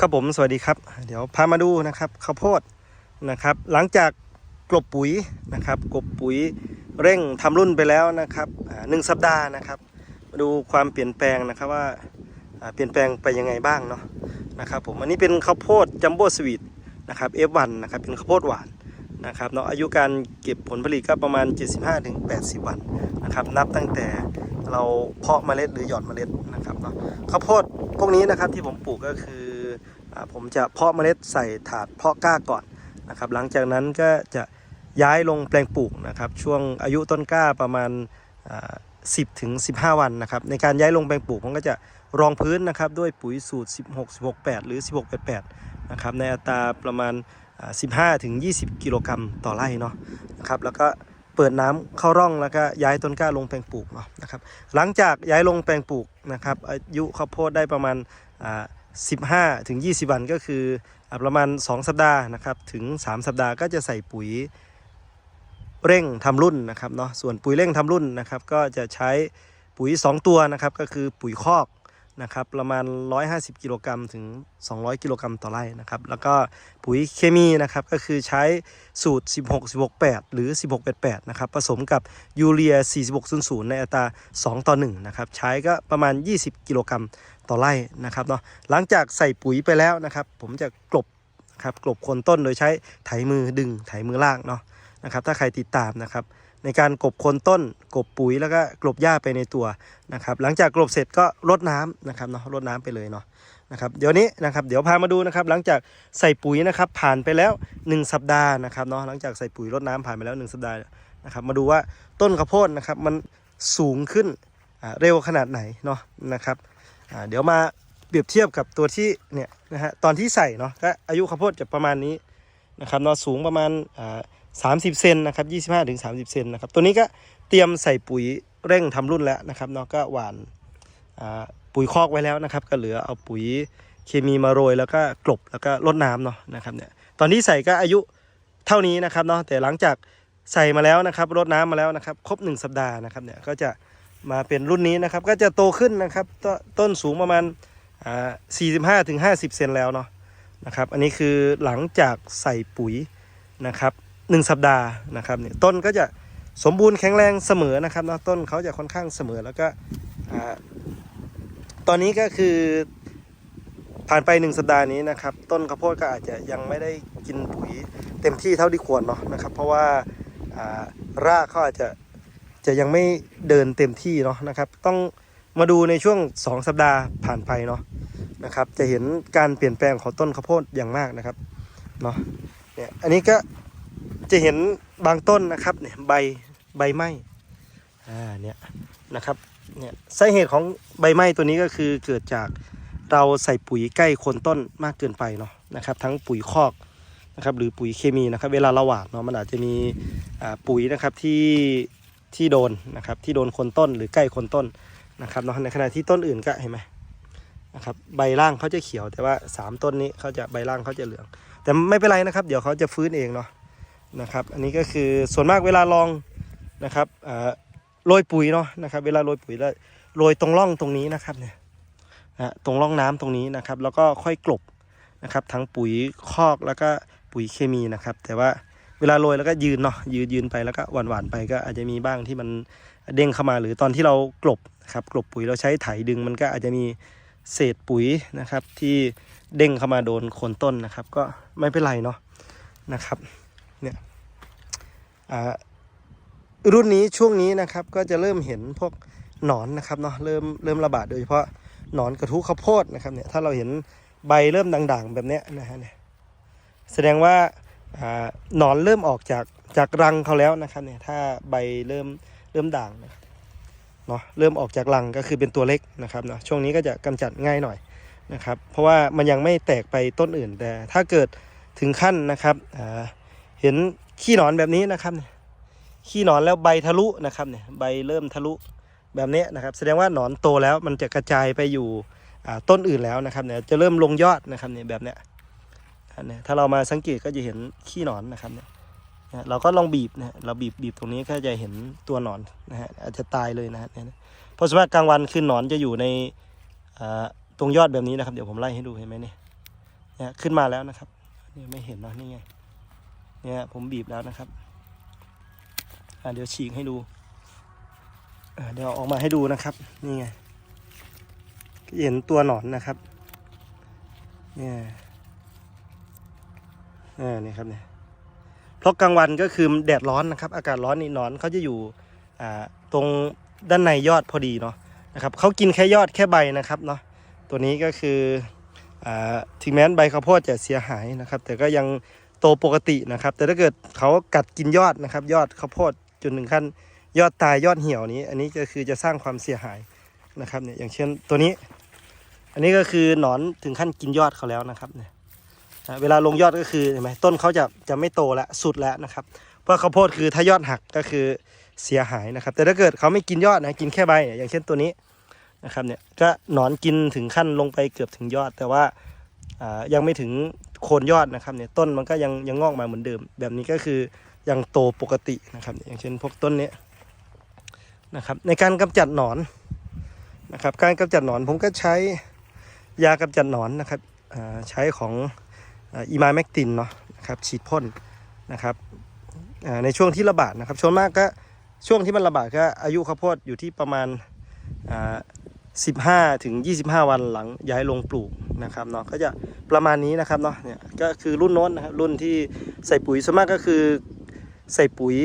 ครับผมสวัสดีครับ เดี๋ยวพามาดูนะครับข้าวโพดนะครับ หลังจากกลบปุ๋ยนะครับกลบปุ๋ยเร่งทำรุ่นไปแล้วนะครับหนึ่งสัปดาห์นะครับ มาดูความเปลี่ยนแปลงนะครับว่าเปลี่ยนแปลงไปยังไงบ้างเนาะนะครับผมอันนี้เป็นข้าวโพดจัมโบ้สวีทนะครับ F1 นะครับเป็นข้าวโพดหวานนะครับเนาะอายุการเก็บผลผลิตก็ประมาณ 75-80 วันนะครับนับตั้งแต่เราเพาะเมล็ดหรือหย่อนเมล็ดนะครับเนาะข้าวโพดพวกนี้นะครับที่ผมปลูกก็คือ ผมจะเพาะเมล็ดใส่ถาดเพาะกล้าก่อนนะครับ หลังจากนั้นก็จะย้ายลงแปลงปลูกนะครับ ช่วงอายุต้นกล้าประมาณ 10ถึง15 วันนะครับ ในการย้ายลงแปลงปลูกผมก็จะรองพื้นนะครับ ด้วยปุ๋ยสูตร 16 16 8 หรือ 16 8 8นะครับในอัตราประมาณ 15ถึง20 กิโลกรัมต่อไร่เนาะนะครับแล้วก็เปิดน้ำเข้าร่องแล้วก็ย้ายต้นกล้าลงแปลงปลูกเนาะนะครับ หลังจากย้ายลงแปลงปลูกนะครับอายุข้าวโพดได้ประมาณ 15ถึง20 วันก็คือประมาณ 2 สัปดาห์นะครับถึง 3 สัปดาห์ก็จะใส่ปุ๋ยเร่งทำรุ่นนะครับเนาะส่วนปุ๋ยเร่งทำรุ่นนะครับก็จะใช้ปุ๋ย 2 ตัวนะครับก็คือปุ๋ยคอกนะครับประมาณ 150 กิโลกรัมถึง 200 กิโลกรัมต่อไร่นะครับแล้วก็ปุ๋ยเคมีนะครับก็คือใช้สูตร 16 16 8 หรือ 16 8 8นะครับผสมกับยูเรีย 4600 ในอัตรา 2 ต่อ 1 นะครับใช้ก็ประมาณ 20 กิโลกรัม ต่อไร่นะครับเนาะหลังจากใส่ปุ๋ยไปแล้วนะครับ ผมจะกลบนะครับกลบคนต้นโดยใช้ไถมือดึงไถมือลากเนาะนะครับ ถ้าใครติดตามนะครับ ในการกลบคนต้นกลบปุ๋ยแล้วก็กลบหญ้าไปในตัวนะครับ หลังจากกลบเสร็จก็รดน้ำนะครับเนาะรดน้ำไปเลยเนาะนะครับเดี๋ยวนี้นะครับเดี๋ยวพามาดูนะครับ หลังจากใส่ปุ๋ยนะครับ ผ่านไปแล้ว 1 สัปดาห์นะครับเนาะหลังจากใส่ปุ๋ยรดน้ำผ่านไปแล้ว 1 สัปดาห์นะครับ มาดูว่าต้นข้าวโพดนะครับมันสูงขึ้นเร็วขนาดไหนเนาะนะครับ เดี๋ยวมาเปรียบเทียบกับตัวที่เนี่ยนะฮะตอนที่ใส่เนาะก็อายุข้าวโพดจะประมาณนี้นะครับเนาะสูงประมาณสามสิบเซนนะครับยี่สิบห้าถึงสามสิบเซนนะครับตัวนี้ก็เตรียมใส่ปุ๋ยเร่งทำรุ่นแล้วนะครับเนาะก็หวานปุ๋ยคอกไว้แล้วนะครับ ก็เหลือเอาปุ๋ยเคมีมาโรยแล้วก็กลบแล้วก็รดน้ำเนาะนะครับเนี่ยตอนที่ใส่ก็อายุเท่านี้นะครับเนาะแต่หลังจากใส่มาแล้วนะครับรดน้ำมาแล้วนะครับ ครบหนึ่งสัปดาห์นะครับเนี่ยก็จะ มาเป็นรุ่นนี้นะครับ ก็จะโตขึ้นนะครับตต้นสูงประมาณอ่า45ถึง50เซนแล้วเนาะนะครับ อันนี้คือหลังจากใส่ปุ๋ยนะครับหนึ่งสัปดาห์นะครับเนี่ยต้นก็จะสมบูรณ์แข็งแรงเสมอนะครับเนาะต้นเขาจะค่อนข้างเสมอแล้วก็ตอนนี้ก็คือผ่านไปหนึ่งสัปดาห์นี้นะครับ ต้นข้าวโพดก็อาจจะยังไม่ได้กินปุ๋ยเต็มที่เท่าที่ควรเนาะนะครับ เพราะว่ารากเขาอาจจะ จะยังไม่เดินเต็มที่เนาะนะครับ ต้องมาดูในช่วง 2 สัปดาห์ผ่านไปเนาะนะครับ จะเห็นการเปลี่ยนแปลงของต้นข้าวโพดอย่างมากนะครับเนาะเนี่ยอันนี้ก็จะเห็นบางต้นนะครับเนี่ยใบใบไหม้อ่าเนี่ยนะครับเนี่ยสาเหตุของใบไหม้ตัวนี้ก็คือเกิดจากเราใส่ปุ๋ยใกล้โคนต้นมากเกินไปเนาะนะครับ ทั้งปุ๋ยคอกนะครับหรือปุ๋ยเคมีนะครับ เวลาเราหว่านเนาะมันอาจจะมีอ่าปุ๋ยนะครับที่ ที่โดนนะครับที่โดนคนต้นหรือใกล้คนต้นนะครับเนาะในขณะที่ต้นอื่นก็เห็นไหมนะครับใบล่างเขาจะเขียวแต่ว่า 3 ต้นนี้เขาจะใบล่างเขาจะเหลือง แต่ไม่เป็นไรนะครับ เดี๋ยวเขาจะฟื้นเองเนาะนะครับ อันนี้ก็คือส่วนมากเวลาลองนะครับอ่าโรยปุ๋ยเนาะนะครับ เวลาโรยปุ๋ยแล้วโรยตรงร่องตรงนี้นะครับเนี่ยนะตรงร่องน้ำตรงนี้นะครับ แล้วก็ค่อยกลบนะครับ ทั้งปุ๋ยคอกแล้วก็ปุ๋ยเคมีนะครับ แต่ว่า เวลาโรยแล้วก็ยืนเนาะยืนยืนไปแล้วก็หวานหวานไปก็อาจจะมีบ้างที่มันเด้งเข้ามาหรือตอนที่เรากลบครับกลบปุ๋ยเราใช้ไถดึงมันก็อาจจะมีเศษปุ๋ยนะครับ ที่เด้งเข้ามาโดนโคนต้นนะครับ ก็ไม่เป็นไรเนาะนะครับเนี่ยรุ่นนี้ช่วงนี้นะครับก็จะเริ่มเห็นพวกหนอนนะครับเนาะเริ่มเริ่มระบาดโดยเฉพาะหนอนกระทุข้าวโพดนะครับเนี่ยถ้าเราเห็นใบเริ่มด่างๆ แบบเนี้ยนะฮะเนี่ยแสดงว่า หนอนเริ่มออกจากจากรังเขาแล้วนะครับเนี่ยถ้าใบเริ่มเริ่มด่างนะครับเนาะเริ่มออกจากรังก็คือเป็นตัวเล็กนะครับเนาะช่วงนี้ก็จะกำจัดง่ายหน่อยนะครับเพราะว่ามันยังไม่แตกไปต้นอื่นแต่ถ้าเกิดถึงขั้นนะครับเห็นขี้หนอนแบบนี้นะครับเนี่ยขี้หนอนแล้วใบทะลุนะครับเนี่ยใบเริ่มทะลุแบบนี้นะครับแสดงว่าหนอนโตแล้วมันจะกระจายไปอยู่ต้นอื่นแล้วนะครับเนี่ยจะเริ่มลงยอดนะครับเนี่ยแบบเนี้ย นี่ยถ้าเรามาสังเกตก็จะเห็นขี้หนอนนะครับเนี่ยเราก็ลองบีบนะฮะเราบีบบีบตรงนี้ก็จะเห็นตัวหนอนนะฮะอาจจะตายเลยนะฮะเนี่ยเพราะส่วนมากกลางวันคือหนอนจะอยู่ในตรงยอดแบบนี้นะครับ เดี๋ยวผมไล่ให้ดูเห็นไหมเนี่ยเนี่ยขึ้นมาแล้วนะครับเนี่ยไม่เห็นเนาะนี่ไงเนี่ยผมบีบแล้วนะครับเดี๋ยวฉีกให้ดูเดี๋ยวออกมาให้ดูนะครับนี่ไงเห็นตัวหนอนนะครับเนี่ย อ่านี่ครับเนี่ยเพราะกลางวันก็คือแดดร้อนนะครับ อากาศร้อนนี่นอนเขาจะอยู่อ่าตรงด้านในยอดพอดีเนาะนะครับเขากินแค่ยอดแค่ใบนะครับเนาะตัวนี้ก็คืออ่าถึงแม้ใบข้าวโพดจะเสียหายนะครับ แต่ก็ยังโตปกตินะครับ แต่ถ้าเกิดเขากัดกินยอดนะครับ ยอดข้าวโพดจนถึงขั้นยอดตายยอดเหี่ยวนี้ อันนี้ก็คือจะสร้างความเสียหายนะครับเนี่ยอย่างเช่นตัวนี้ อันนี้ก็คือหนอนถึงขั้นกินยอดเขาแล้วนะครับเนี่ย เวลาลงยอดก็คือเห็นไหมต้นเขาจะจะไม่โตแล้วสุดแล้วนะครับ เพราะข้าวโพดคือถ้ายอดหักก็คือเสียหายนะครับ แต่ถ้าเกิดเขาไม่กินยอดนะกินแค่ใบอย่างเช่นตัวนี้นะครับเนี่ยก็หนอนกินถึงขั้นลงไปเกือบถึงยอด แต่ว่ายังไม่ถึงโคนยอดนะครับเนี่ยต้นมันก็ยังยังงอกมาเหมือนเดิม แบบนี้ก็คือยังโตปกตินะครับ อย่างเช่นพวกต้นนี้นะครับในการกำจัดหนอนนะครับ การกำจัดหนอนผมก็ใช้ยากำจัดหนอนนะครับใช้ของ อีมาแมกตินเนาะนะครับฉีดพ่นนะครับในช่วงที่ระบาดนะครับส่วนมากก็ช่วงที่มันระบาดก็อายุข้าวโพดอยู่ที่ประมาณ 15 ถึง 25 วันหลังย้ายลงปลูกนะครับเนาะก็จะประมาณนี้นะครับเนาะเนี่ยก็คือรุ่นโน้นนะครับรุ่นที่ใส่ปุ๋ยส่วนมากก็คือใส่ปุ๋ย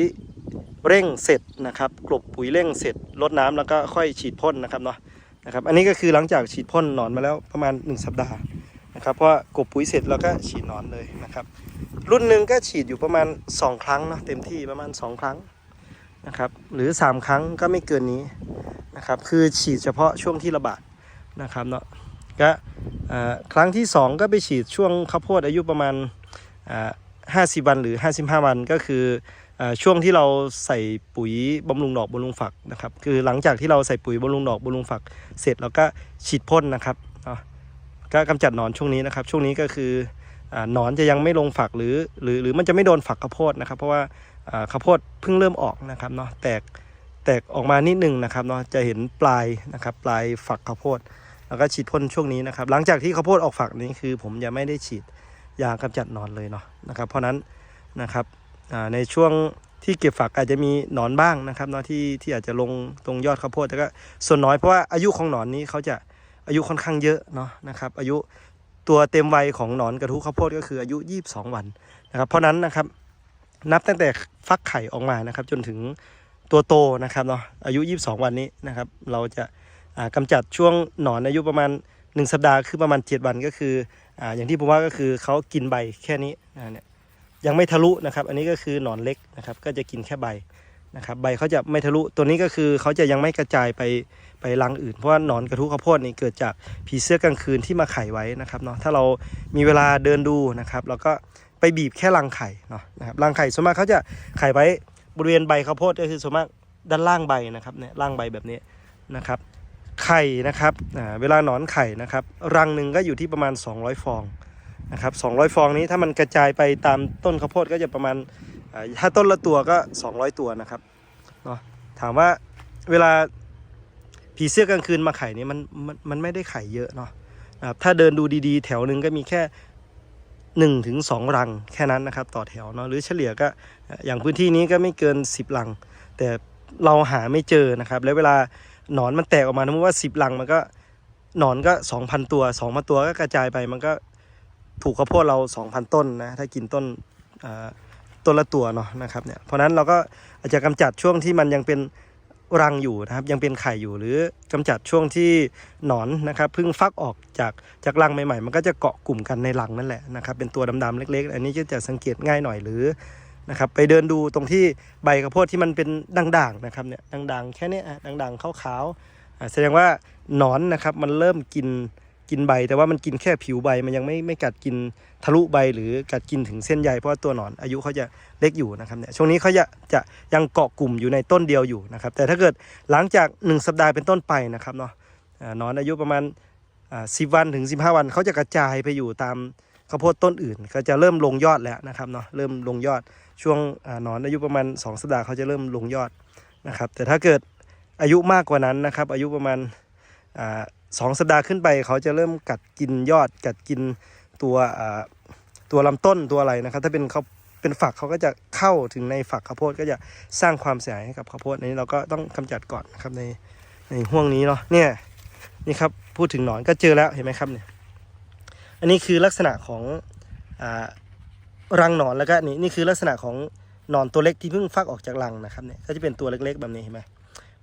เร่งเสร็จนะครับกลบปุ๋ยเร่งเสร็จลดน้ำแล้วก็ค่อยฉีดพ่นนะครับเนาะนะครับ อันนี้ก็คือหลังจากฉีดพ่นหนอนมาแล้วประมาณ 1 สัปดาห์ ครับเพราะกบปุ๋ยเสร็จเราก็ฉีดนอนเลยนะครับ รุ่นหนึ่งก็ฉีดอยู่ประมาณ 2 ครั้งเนาะเต็มที่ประมาณ 2 ครั้งนะครับ หรือ 3 ครั้งก็ไม่เกินนี้นะครับ คือฉีดเฉพาะช่วงที่ระบาดนะครับเนาะก็ครั้งที่ 2 ก็ไปฉีดช่วงข้าวโพดอายุประมาณอ่า50 วันหรือ 55 วันก็คืออช่วงที่เราใส่ปุ๋ยบำรุงดอกบำรุงฝักนะครับ คือหลังจากที่เราใส่ปุ๋ยบำรุงดอกบำรุงฝัก เสร็จเราก็ฉีดพ่นนะครับ ก็กำจัดหนอนช่วงนี้นะครับ ช่วงนี้ก็คืออหนอนจะยังไม่ลงฝักหรือ หรือหรือมันจะไม่โดนฝักข้าวโพดนะครับ เพราะว่าข้าวโพดเพิ่งเริ่มออกนะครับเนาะแตกแตกออกมานิดหนึงนะครับเนาะจะเห็นปลายนะครับปลายฝักข้าวโพด แล้วก็ฉีดพ่นช่วงนี้นะครับ หลังจากที่ข้าวโพดออกฝักนี้คือผมยังไม่ได้ฉีดยากำจัดหนอนเลยเนาะนะครับ เพราะนั้นนะครับในช่วงที่เก็บฝักอาจจะมีหนอนบ้างนะครับเนาะที่ที่อาจจะลงตรงยอดข้าวโพดแต่ก็ส่วนน้อยเพราะว่าอายุของหนอนนี้เขาจะ อายุค่อนข้างเยอะเนาะนะครับ อายุตัวเต็มวัยของหนอนกระทุข้าวโพดก็คืออายุ 22 วันนะครับ เพราะนั้นนะครับนับตั้งแต่ฟักไข่ออกมานะครับ จนถึงตัวโตนะครับเนาะอายุ 22 วันนี้นะครับ เราจะอ่ากำจัดช่วงหนอนอายุประมาณ 1 สัปดาห์คือประมาณ 7 วันก็คือออย่างที่ผมว่าก็คือเขากินใบแค่นี้อ่าเนี่ยยังไม่ทะลุนะครับ อันนี้ก็คือหนอนเล็กนะครับ ก็จะกินแค่ใบนะครับ ใบเขาจะไม่ทะลุตัวนี้ก็คือเขาจะยังไม่กระจายไป ไปรังอื่นเพราะว่าหนอนกระทุข้าวโพดนี่เกิดจากผีเสื้อกลางคืนที่มาไข่ไว้นะครับเนาะถ้าเรามีเวลาเดินดูนะครับเราก็ไปบีบแค่รังไข่เนาะนะครับรังไข่ส่วนมากเขาจะไข่ไว้บริเวณใบข้าวโพดก็คือส่วนมากด้านล่างใบนะครับเนี่ยล่างใบแบบนี้นะครับไข่นะครับอ่าเวลาหนอนไข่นะครับรังหนึ่งก็อยู่ที่ประมาณ 200 ฟองนะครับ200 ฟองนี้ถ้ามันกระจายไปตามต้นข้าวโพดก็จะประมาณอ่าถ้าต้นละตัวก็ 200 ตัวนะครับเนาะถามว่าเวลา ผีเสื้อกลางคืนมาไข่นี่มันมันมันไม่ได้ไข่เยอะเนาะนะครับถ้าเดินดูดีๆ แถวหนึ่งก็มีแค่1นถึงสรังแค่นั้นนะครับ ต่อแถวเนาะหรือเฉลี่ยก็อย่างพื้นที่นี้ก็ไม่เกิน 10รัง แต่เราหาไม่เจอนะครับ แล้วเวลาหนอนมันแตกออกมาสมมติว่า 10รังมันก็หนอนก็ 2,000 ตัว2,000ตัวก็กระจายไปมันก็ถูกข้าวโพดเรา 2,000 ต้นนะถ้ากินต้นต้นละตัวเนาะนะครับเนี่ยเพราะฉะนั้นเราก็อาจจะกำจัดช่วงที่มันยังเป็น รังอยู่นะครับ ยังเป็นไข่อยู่หรือกำจัดช่วงที่หนอนนะครับเพิ่งฟักออกจากจากรังใหม่ๆ มันก็จะเกาะกลุ่มกันในรังนั่นแหละนะครับเป็นตัวดำๆเล็ก ๆ อันนี้จะสังเกตง่ายหน่อยหรือนะครับไปเดินดูตรงที่ใบกระโพดที่มันเป็นด่างๆนะครับเนี่ยด่างๆแค่เนี้ยด่างๆขาวๆแสดงว่าหนอนนะครับมันเริ่มกิน กินใบ แต่ว่ามันกินแค่ผิวใบมันยังไม่ไม่กัดกินทะลุใบหรือกัดกินถึงเส้นใยเพราะว่าตัวหนอนอายุเขาจะเล็กอยู่นะครับเนี่ยช่วงนี้เขาจะจะยังเกาะกลุ่มอยู่ในต้นเดียวอยู่นะครับแต่ถ้าเกิดหลังจาก 1 สัปดาห์เป็นต้นไปนะครับเนาะหนอนอายุประมาณสิบวันถึง 15 วันเขาจะกระจายไปอยู่ตามข้าวโพดต้นอื่น ก็จะเริ่มลงยอดแล้วนะครับเนาะเริ่มลงยอดช่วงหนอนอายุประมาณ 2 สัปดาห์เขาจะเริ่มลงยอดนะครับแต่ถ้าเกิดอายุมากกว่านั้นนะครับอายุประมาณ สองสัปดาห์ขึ้นไปเขาจะเริ่มกัดกินยอด กัดกินตัวตัวลำต้นตัวอะไรนะครับ ถ้าเป็นเขาเป็นฝักเขาก็จะเข้าถึงในฝักข้าวโพดก็จะสร้างความเสียหายให้กับข้าวโพดนนี้เราก็ต้องกำจัดก่อนนะครับในในห่วงนี้เนาะเนี่ยนี่ครับพูดถึงหนอนก็เจอแล้วเห็นไหมครับเนี่ยอันนี้คือลักษณะของอรังหนอนแล้วก็นี่นี่คือลักษณะของหนอนตัวเล็กที่เพิ่งฟักออกจากรังนะครับเนี่ยก็จะเป็นตัวเล็กๆแบบนี้เห็นไหม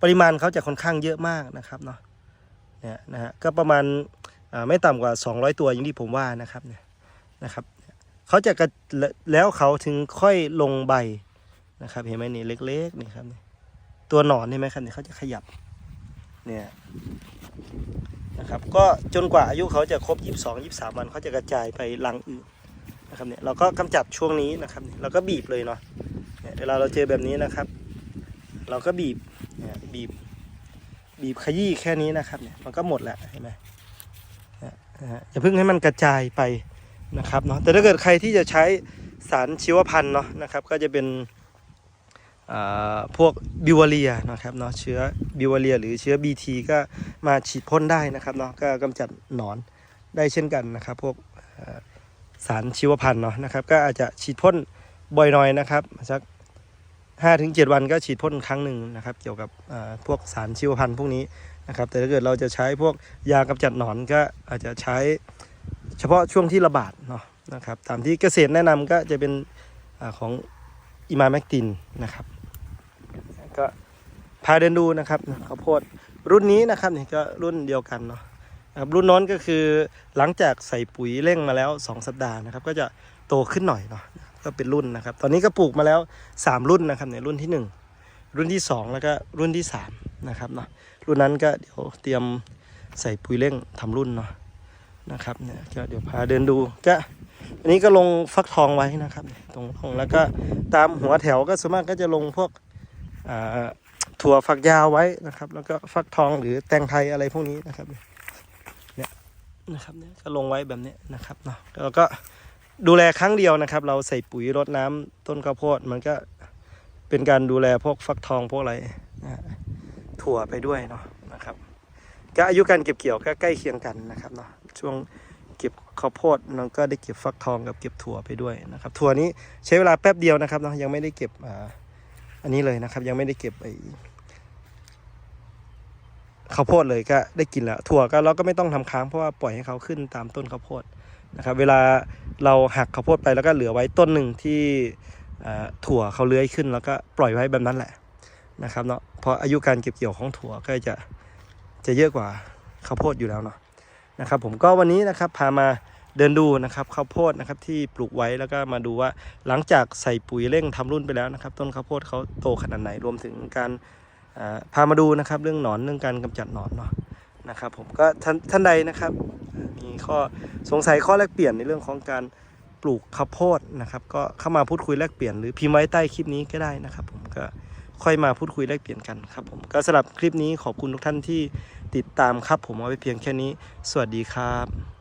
ปริมาณเขาจะค่อนข้างเยอะมากนะครับเนาะ เนี่ยนะฮะก็ประมาณไม่ต่ำกว่า 200 ตัวอย่างที่ผมว่านะครับเนี่ยนะครับเขาจะกระแล้วเขาถึงค่อยลงใบนะครับ เห็นไหมนี่เล็กๆนี่ครับนี่ตัวหนอนเห็นไหมครับนี่เขาจะขยับเนี่ยนะครับก็จนกว่าอายุเขาจะครบ 22 23 วันเขาจะกระจายไปรังอื่นนะครับเนี่ยเราก็กำจัดช่วงนี้นะครับเราก็บีบเลยเนาะเวลาเราเจอแบบนี้นะครับ เราก็บีบบีบ บีบขยี้แค่นี้นะครับเนี่ยมันก็หมดแล้วเห็นไหมนะฮะอย่าเพิ่งให้มันกระจายไปนะครับเนาะแต่ถ้าเกิดใครที่จะใช้สารชีวพันธุ์เนาะนะครับ ก็จะเป็นอ่าพวกบิวเรียนะครับเนาะเชื้อบิวเรีย หรือเชื้อ BT ก็มาฉีดพ่นได้นะครับเนาะก็กำจัดหนอนได้เช่นกันนะครับ พวกสารชีวพันธุ์เนาะนะครับ ก็อาจจะฉีดพ่นบ่อยหน่อยนะครับสัก ห้าถึงเจ็ดวันก็ฉีดพ่นครั้งหนึ่งนะครับ เกี่ยวกับพวกสารชีวพันธุ์พวกนี้นะครับ แต่ถ้าเกิดเราจะใช้พวกยากำจัดหนอนก็อาจจะใช้เฉพาะช่วงที่ระบาดเนาะนะครับ ตามที่เกษตรแนะนำก็จะเป็นอของอิมาแมกตินนะครับ ก็พาเดินดูนะครับข้าวโพดรุ่นนี้นะครับนี่ก็รุ่นเดียวกันเนาะนะครับรุ่นน้นก็คือหลังจากใส่ปุ๋ยเร่งมาแล้ว 2 สัปดาห์นะครับ ก็จะโตขึ้นหน่อยเนาะ ก็เป็นรุ่นนะครับ ตอนนี้ก็ปลูกมาแล้ว 3 รุ่นนะครับเนี่ยรุ่นที่ 1 รุ่นที่ 2 แล้วก็รุ่นที่3นะครับเนาะรุ่นนั้นก็เดี๋ยวเตรียมใส่ปุ๋ยเร่งทำรุ่นเนาะนะครับเนี่ยก็เดี๋ยวพาเดินดูก็อันนี้ก็ลงฟักทองไว้นะครับ ตรงตรงแล้วก็ตามหัวแถวก็ส่วนมากก็จะลงพวกถั่วฝักยาวไว้นะครับ แล้วก็ฟักทองหรือแตงไทยอะไรพวกนี้นะครับเนี่ยนะครับเนี่ยก็ลงไว้แบบนี้นะครับเนาะแล้วก็ ดูแลครั้งเดียวนะครับ เราใส่ปุ๋ยรดน้ำต้นข้าวโพดมันก็เป็นการดูแลพวกฟักทองพวกอะไรนะถั่วไปด้วยเนาะนะครับ ก็อายุการเก็บเกี่ยวก็ใกล้เคียงกันนะครับเนาะช่วงเก็บข้าวโพดเราก็ได้เก็บฟักทองกับเก็บถั่วไปด้วยนะครับ ถั่วนี้ใช้เวลาแป๊บเดียวนะครับเนาะยังไม่ได้เก็บอ่าอันนี้เลยนะครับ ยังไม่ได้เก็บไอข้าวโพดเลยก็ได้กินแล้วถั่วก็เราก็ไม่ต้องทำค้างเพราะว่าปล่อยให้เขาขึ้นตามต้นข้าวโพด นะครับเวลาเราหักข้าวโพดไปแล้วก็เหลือไว้ต้นหนึ่งที่ถั่วเขาเลื้อยขึ้น แล้วก็ปล่อยไว้แบบนั้นแหละนะครับเนาะเพราะอายุการเก็บเกี่ยวของถั่วก็จะจะเยอะกว่าข้าวโพดอยู่แล้วเนาะนะครับผมก็วันนี้นะครับพามาเดินดูนะครับข้าวโพดนะครับที่ปลูกไว้แล้วก็มาดูว่าหลังจากใส่ปุ๋ยเร่งทำรุ่นไปแล้วนะครับ ต้นข้าวโพดเขาโตขนาดไหนรวมถึงการพามาดูนะครับเรื่องหนอนเรื่องการกำจัดหนอนเนาะนะครับผมก็ท่านท่านใดนะครับ ข้อสงสัยข้อแลกเปลี่ยนในเรื่องของการปลูกข้าวโพดนะครับ ก็เข้ามาพูดคุยแลกเปลี่ยนหรือพิมพ์ไว้ใต้คลิปนี้ก็ได้นะครับ ผมก็ค่อยมาพูดคุยแลกเปลี่ยนกันครับผมก็สำหรับคลิปนี้ขอบคุณทุกท่านที่ติดตามครับ ผมเอาไปเพียงแค่นี้ สวัสดีครับ